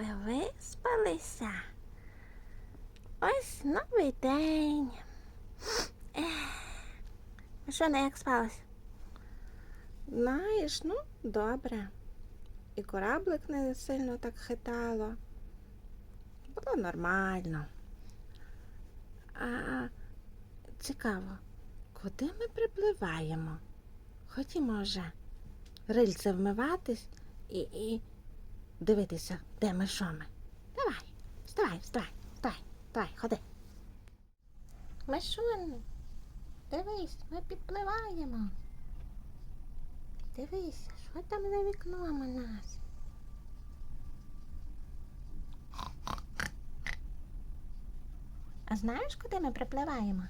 ми виспалися. Ось новий день. А що не як спалось? Знаєш, ну, добре. І кораблик не сильно так хитало. Було нормально. А цікаво, куди ми припливаємо? Ходімо вже рильце вмиватись і, і дивитися, де ми що ми. Давай, вставай, вставай, вставай, давай, ходи. Мишунь, дивись, ми підпливаємо. Дивись, що там за вікном у нас? А знаєш, куди ми припливаємо?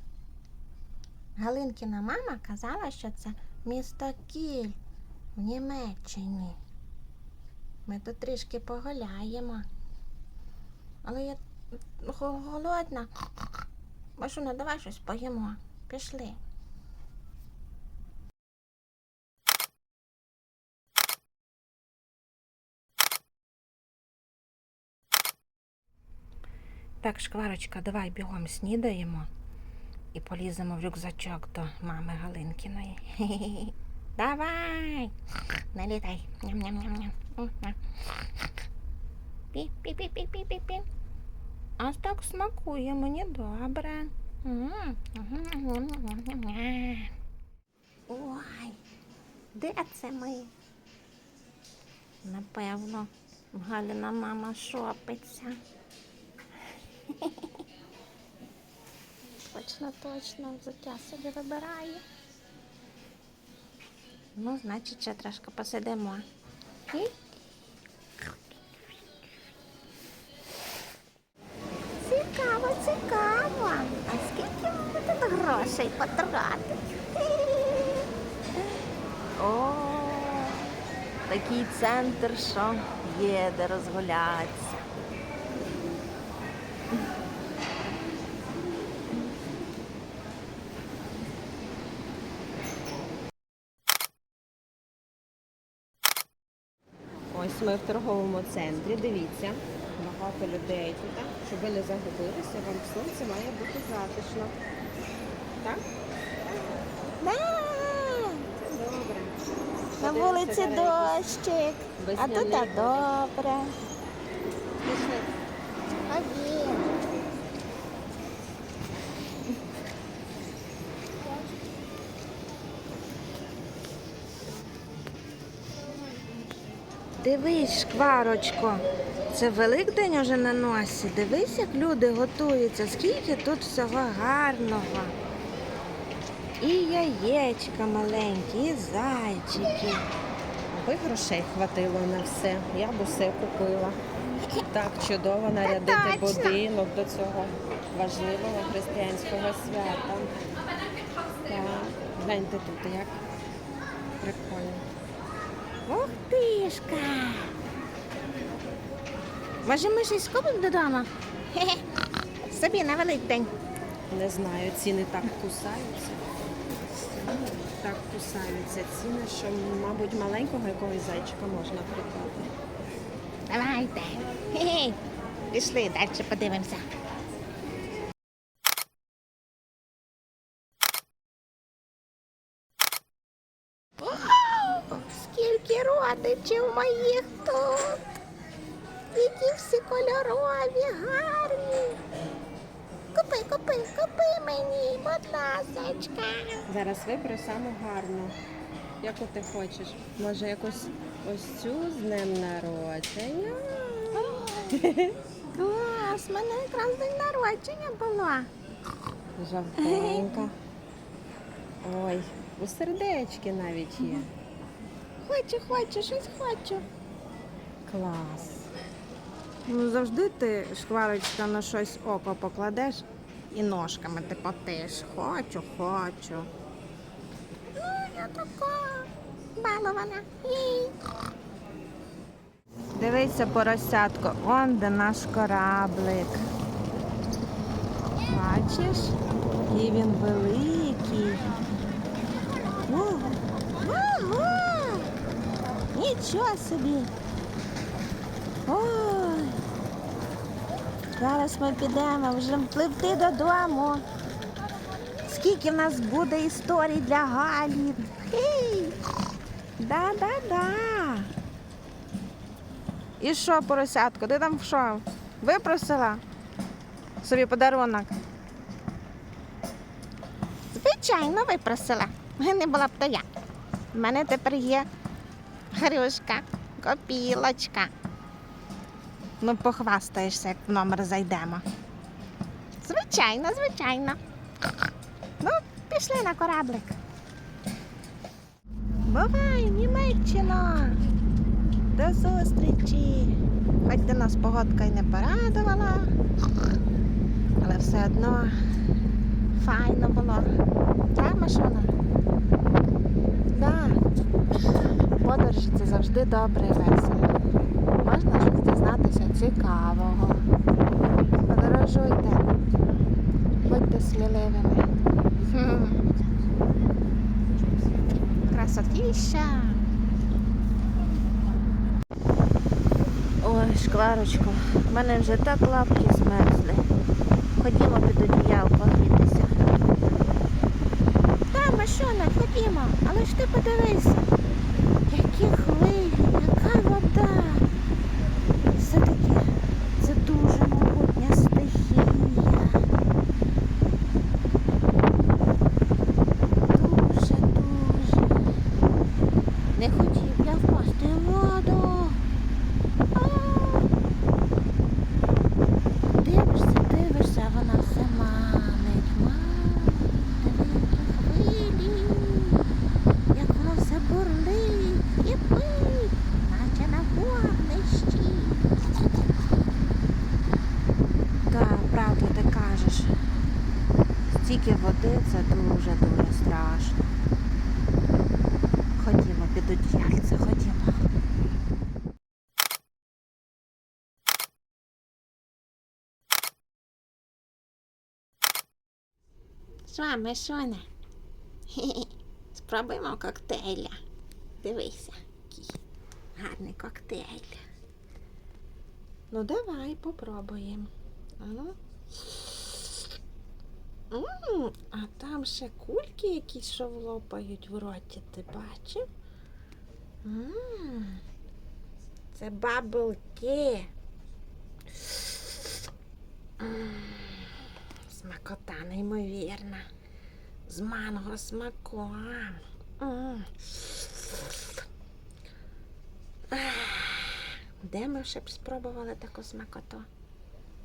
Галинкіна мама казала, що це місто Кіль в Німеччині. Ми тут трішки погуляємо. Але я го- голодна. Машуна, давай щось поїмо. Пішли. Так, шкварочка, давай бігом снідаємо і поліземо в рюкзачок до мами Галинкіної. Давай! Налітай. Ням-ням-ням-ням. М-ням. Пі-пі-пі-пі-пі-пі. Аж так смакує мені добре. Ой, де це ми? Напевно, Галіна мама шопиться. Точно, точно, взуття собі вибирає. Ну, значить, ще трошки посидимо. Цікаво, цікаво. А скільки ми тут грошей потратить? О, такий центр, що є де розгулятися. Ось ми в торговому центрі. Дивіться, багато людей тут. Щоб ви не загубилися, вам в сонці має бути затишно. Так? Добре. на Подивимося вулиці дощик, а весняний тут а добре. Пішли. Ходім. Дивись, шкварочко, це Великдень уже на носі. Дивись, як люди готуються, скільки тут всього гарного. І яєчка маленькі, і зайчики. Аби грошей хватило на все. Я б усе купила. Так чудово нарядити будинок до цього важливого християнського свята. Так. Гляньте тут, як прикольно. Ух тишка. Може, ми щось купимо додому? Хе-хе. Собі на Великдень. Не знаю, ціни так кусаються. Так кусаються ціни, що, мабуть, маленького якогось зайчика можна придбати. Давайте. Хе-хе. Пішли, далі подивимося. Скільки родичів моїх тут! Які всі кольорові, гарні. Купи, купи, купи мені, будь ласочка. Зараз виберу саму гарну. Яку ти хочеш? Може, якусь ось цю з днем народження? Клас, в мене якраз день народження було. Жовтенька. Ой, у сердечки навіть є. Хочу, хочу, щось хочу. Клас. Ну, завжди ти, шкварочка, на щось око покладеш і ножками ти потиш. Хочу, хочу. Ну, я така балована. Дивися, поросятко, он де наш кораблик. Бачиш, який він великий. Нічого собі. Ой, Зараз ми підемо вже пливти додому. Скільки в нас буде історій для Галі. Да-да-да. І що, поросятко, ти там що? Випросила собі подарунок? Звичайно, випросила. Не була б то я. У мене тепер є Грюшка, копілочка. Ну, похвастаєшся, як в номер зайдемо. Звичайно, звичайно. Ну, пішли на кораблик. Бувай, Німеччина! До зустрічі! Хоч до нас погодка й не порадувала, але все одно файно було. Так, Машона? Да. Подорожі це завжди добре і весело. Можна щось дізнатися цікавого. Подорожуйте. Будьте сміливими. Хм. Красотіща. Ой, шкварочко, в мене вже так лапки змерзли. Ходімо під одіялко грітися. Та, Машона, ходімо, але ж ти подивися. Які хвилі, яка вода. Все-таки це дуже могутня стихія. Дуже, дуже. Не хотів я впасти в воду. А. Дивишся, дивишся, а вона все манить, манить. Диви, які хвилі. Як воно все бурлить і пить, наче на вогнищі. Так, правду ти кажеш. Стільки води це дуже-дуже страшно. Ходімо під одіяльце, ходімо. З вами Шона. Спробуємо коктейля. Дивися, який гарний коктейль. Ну, давай попробуємо. Ану. М, А там ще кульки якісь, що влопають в роті, ти бачив? М, Це баблки. М, Смакота неймовірна. З манго смаком. Де ми ще б спробували таку смакоту?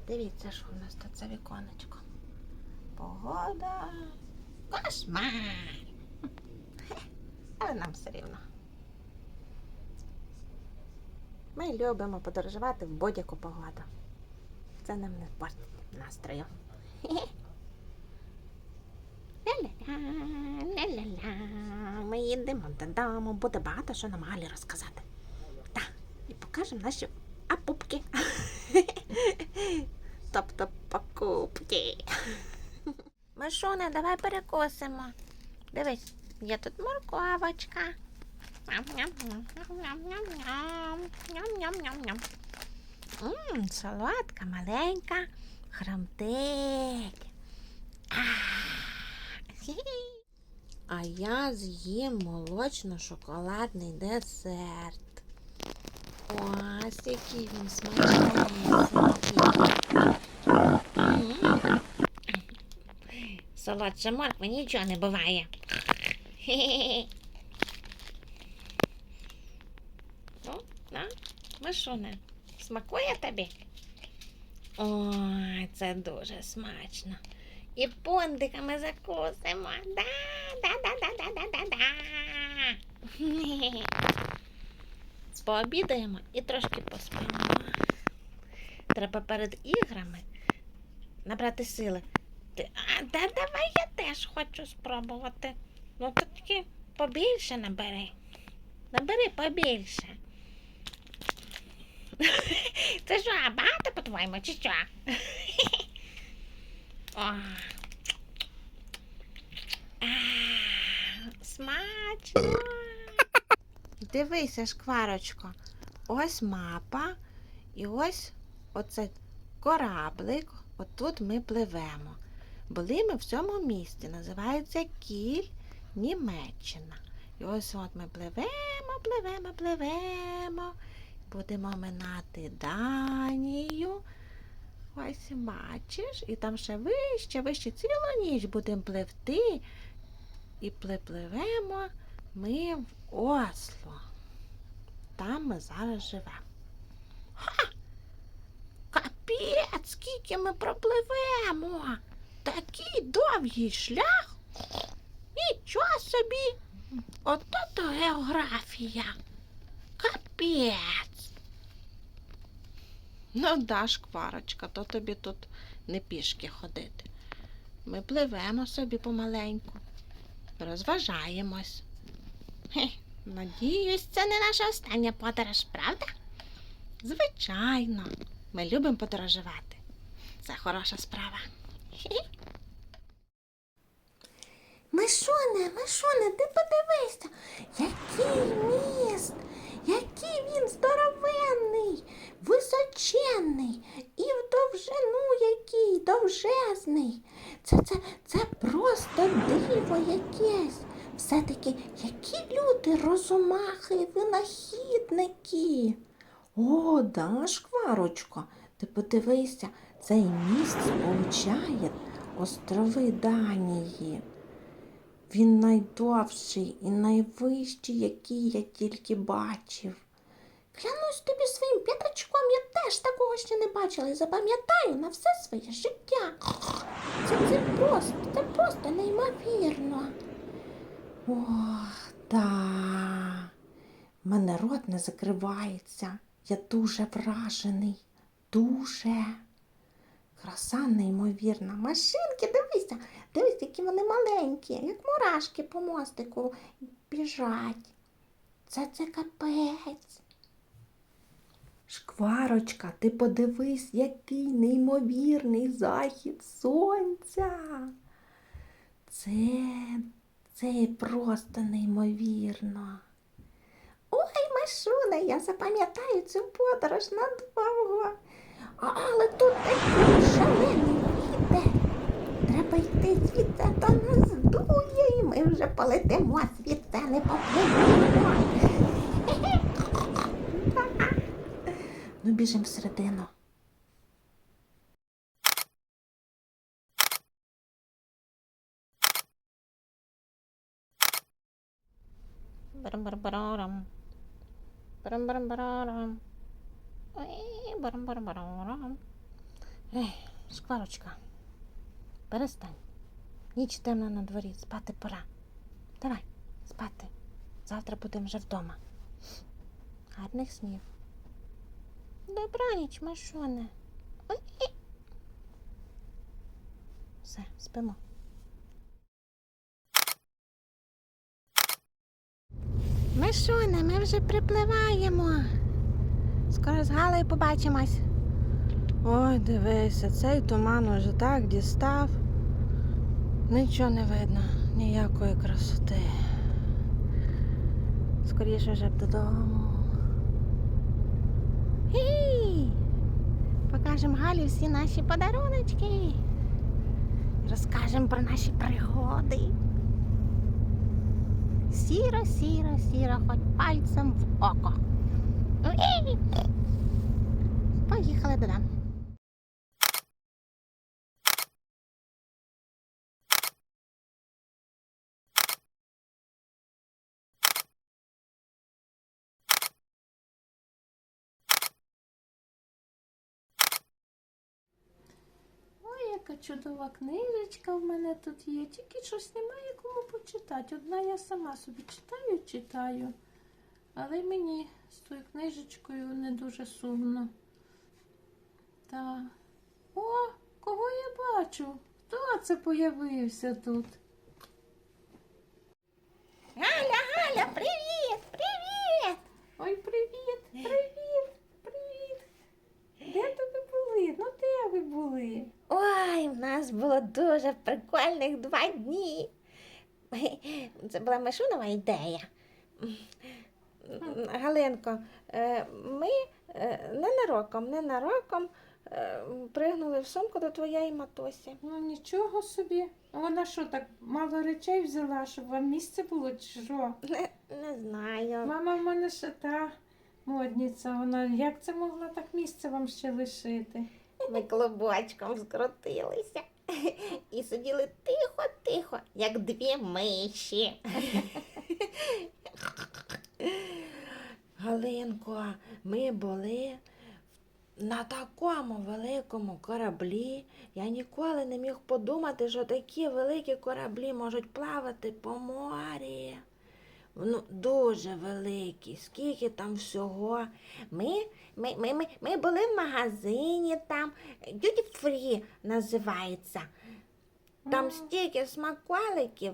Дивіться, що у нас тут за віконечко. Погода. Кошмар. Але нам все рівно. Ми любимо подорожувати в будь-яку погоду. Це нам не портить настрою. Ля-ля-ля. Ми їдемо додому, буде багато що нам Галі розказати. Так, і покажемо наші апупки. Тобто покупки. Машуне, давай перекусимо. Дивись, є тут морковочка. Ням-ням-ням-ням-ням-ням-ням. Мм, солодка, маленька, храмтить. Хі-хі. А я з'їм молочно-шоколадний десерт. Ось який він смачненький. М. Солодше моркви нічого не буває. Ну, на, Машуне, смакує тобі? Ой, це дуже смачно. І понтиками закусимо. Да, да, да, да, да, да, да, да. Пообідаємо і трошки поспимо. Треба перед іграми набрати сили. А, да, давай я теж хочу спробувати. Ну тільки побільше набери. Набери побільше. Це що, багато по-твоєму, чи що? Смачно. Дивися, шкварочко. Ось мапа і ось оце кораблик, отут ми пливемо. Були ми в цьому місті, називається Кіль, Німеччина. І ось от ми пливемо, пливемо, пливемо. Будемо минати Данію. Ось бачиш, і там ще вище, вище цілу ніч будемо пливти. І припливемо ми в Осло. Там ми зараз живемо. Ха! Капець, скільки ми пропливемо. Такий довгий шлях. Нічого собі. Ото то географія. Капець. Ну, да, шкварочка, то тобі тут не пішки ходити. Ми пливемо собі помаленьку, розважаємось. Хе, надіюсь, це не наша остання подорож, правда? Звичайно, ми любимо подорожувати. Це хороша справа. Мишоне, Мишоне, ти подивися, який міст, який він здоровенний, височенний і в довжину який довжезний. Це, це, це просто диво якесь. Все-таки які люди розумахи винахідники. О, да, шкварочко, ти подивися, цей міст сполучає острови Данії. Він найдовший і найвищий, який я тільки бачив. Клянусь тобі своїм п'ятачком, я теж такого ще не бачила і запам'ятаю на все своє життя. Це, це просто, це просто неймовірно. Ох, да. Мене рот не закривається. Я дуже вражений. Дуже. Краса неймовірна. Машинки, дивися, дивись, які вони маленькі, як мурашки по мостику біжать. Це це капець. Шкварочка, ти подивись, який неймовірний захід сонця. Це, це просто неймовірно. Ой, Машуна, я запам'ятаю цю подорож надовго. Але тут такий шалений вітер. Треба йти звідси, то нас дує, і ми вже полетимо звідси, не попливемо. Ну, біжимо всередину. Барам-барам-барам. Барам-барам-барам. Ой, барам-барам-барам. Ей, шкварочка, перестань. Ніч темна на дворі, спати пора. Давай, спати. Завтра будемо вже вдома. Гарних снів. Добраніч, Машоне. Все, спимо. Мишуне, ми вже припливаємо. Скоро з Галею побачимось. Ой, дивися, цей туман уже так дістав. Нічого не видно, ніякої красоти. Скоріше вже б додому. Гей! Покажемо Галі всі наші подаруночки. Розкажемо про наші пригоди. Сіро, сіро, сіро, хоч пальцем в око. Поїхали додому. Яка чудова книжечка в мене тут є. Тільки щось немає кому почитати. Одна я сама собі читаю, читаю. Але мені з тою книжечкою не дуже сумно. Та. О, кого я бачу? Хто це появився тут? Галя, Галя, привіт! Привіт! Ой, привіт, привіт, привіт. Де то ви були? Ну де ви були? Ой, в нас було дуже прикольних два дні. Це була Мишунова ідея. Галинко, е, ми е, ненароком, ненароком е, пригнули в сумку до твоєї матусі. Ну нічого собі. Вона що, так мало речей взяла, щоб вам місце було, чи що? Не, не знаю. Мама в мене ще та модниця. Вона як це могла так місце вам ще лишити? Ми клубочком скрутилися і сиділи тихо-тихо, як дві миші. Галинко, ми були на такому великому кораблі. Я ніколи не міг подумати, що такі великі кораблі можуть плавати по морі. Ну, дуже великі. Скільки там всього. Ми, ми, ми, ми, ми були в магазині там, Duty Free називається. Там стільки смаколиків,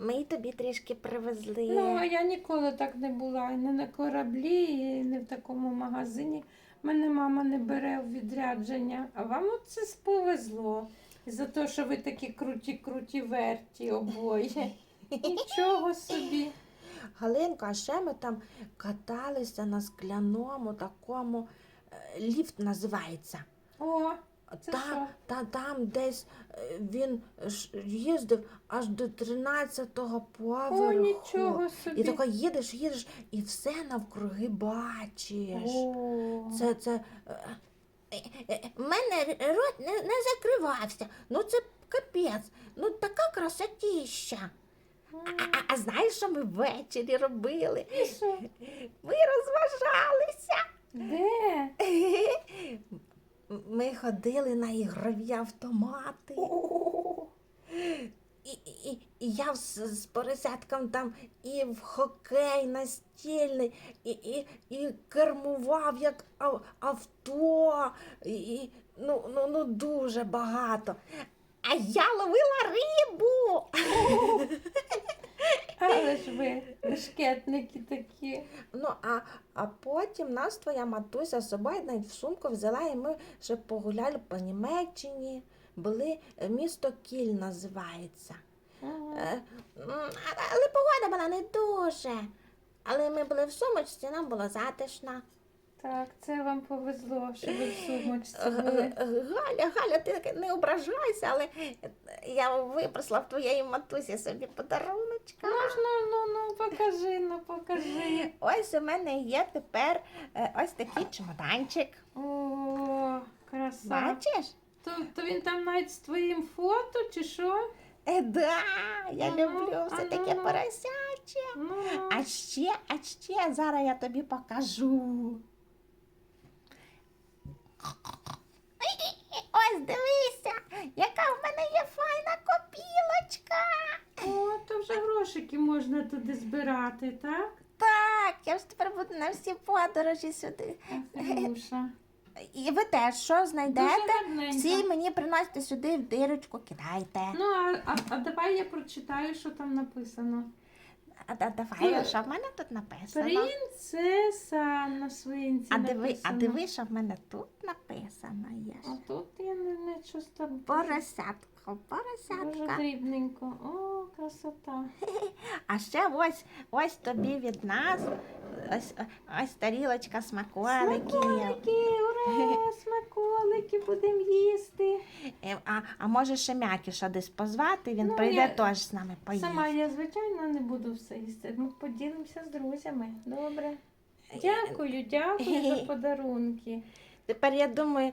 ми тобі трішки привезли. Ну, а я ніколи так не була. І не на кораблі, і не в такому магазині. Мене мама не бере в відрядження. А вам оце повезло. І за те, що ви такі круті-круті верті обоє. Нічого собі. Галинко, а ще ми там каталися на скляному такому е, ліфт називається. О, Це Та, що? та там десь е, він їздив аж до 13-го поверху. о, нічого собі. І тако їдеш, їдеш, і все навкруги бачиш. О. Це, це. У мене рот не, не закривався. Ну це капець. Ну така красотіща. А, а, а знаєш, що ми ввечері робили? Що? Ми розважалися. Де? Ми ходили на ігрові автомати. І, і, і я з, з поросятком там і в хокей настільний, і, і, і кермував як авто, і, ну, ну, ну дуже багато. А я ловила рибу. Але ж ви шкетники такі. Ну, а, а потім нас твоя матуся з собою навіть в сумку взяла, і ми ще погуляли по Німеччині. Були е, місто Кіль називається. Ага. Е, Але погода була не дуже. Але ми були в сумочці, нам було затишно. Так, це вам повезло, що ви в сумочці були. Галя, Галя, ти не ображайся, але я випросила в твоєї матусі собі подаруночка. Можна, ну, ну, покажи, ну, покажи. Ось у мене є тепер е, ось такий чемоданчик. О, краса. Бачиш? То, то він там навіть з твоїм фото, чи що? Е, да, я Ага, люблю все таке ага. поросяче. Ну, А ще, а ще зараз я тобі покажу. Ось дивися, яка в мене є файна копілочка. о, то вже грошики можна туди збирати, так? Так, я ж тепер буду на всі подорожі сюди. Ахрюша. І ви теж що знайдете? Дуже гарненько. Всі мені приносите сюди в дирочку, кидайте. Ну, а, а, а давай я прочитаю, що там написано. А, да- давай, що в мене тут написано? Принцеса на свинці А диви, а написано. диви, що в мене тут написано є. А тут я не, не щось там. Поросятко, Дуже поросятка. дрібненько. О, красота. А ще ось, ось тобі від нас. Ось, ось тарілочка смаколиків. Смаколики, ура, смаколики будемо їсти. Е, А, а може ще м'якіша десь позвати, він Ну, прийде теж з нами поїсть. Сама я, звичайно, не буду все їсти. Ми поділимося з друзями. Добре. Дякую, дякую за подарунки. Тепер я думаю,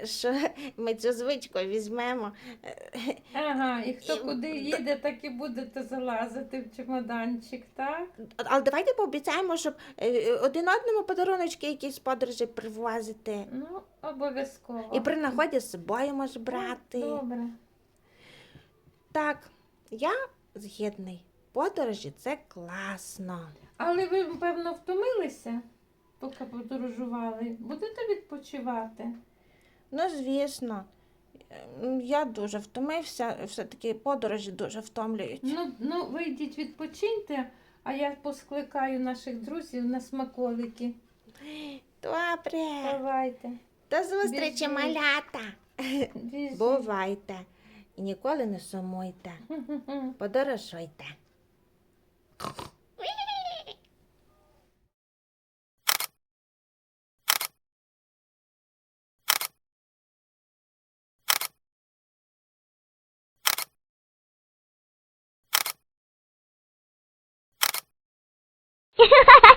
е, що ми цю звичку візьмемо. е, Ага, і хто І- куди їде, так і будете залазити в чемоданчик, так? Але давайте пообіцяємо, щоб е, один одному подаруночки якісь подорожі привозити. Ну, обов'язково. І при наході з собою може брати. Добре. Так, я згідний. Подорожі це класно. Але ви, певно, втомилися, поки подорожували. Будете відпочивати? Ну, звісно, я дуже втомився, все-таки подорожі дуже втомлюють. Ну, ну, ви йдіть відпочиньте, а я поскликаю наших друзів на смаколики. Добре. Давайте. До зустрічі, Біжіть. малята. Біжіть. Бувайте. І ніколи не сумуйте. Подорожуйте. Ha ha ha!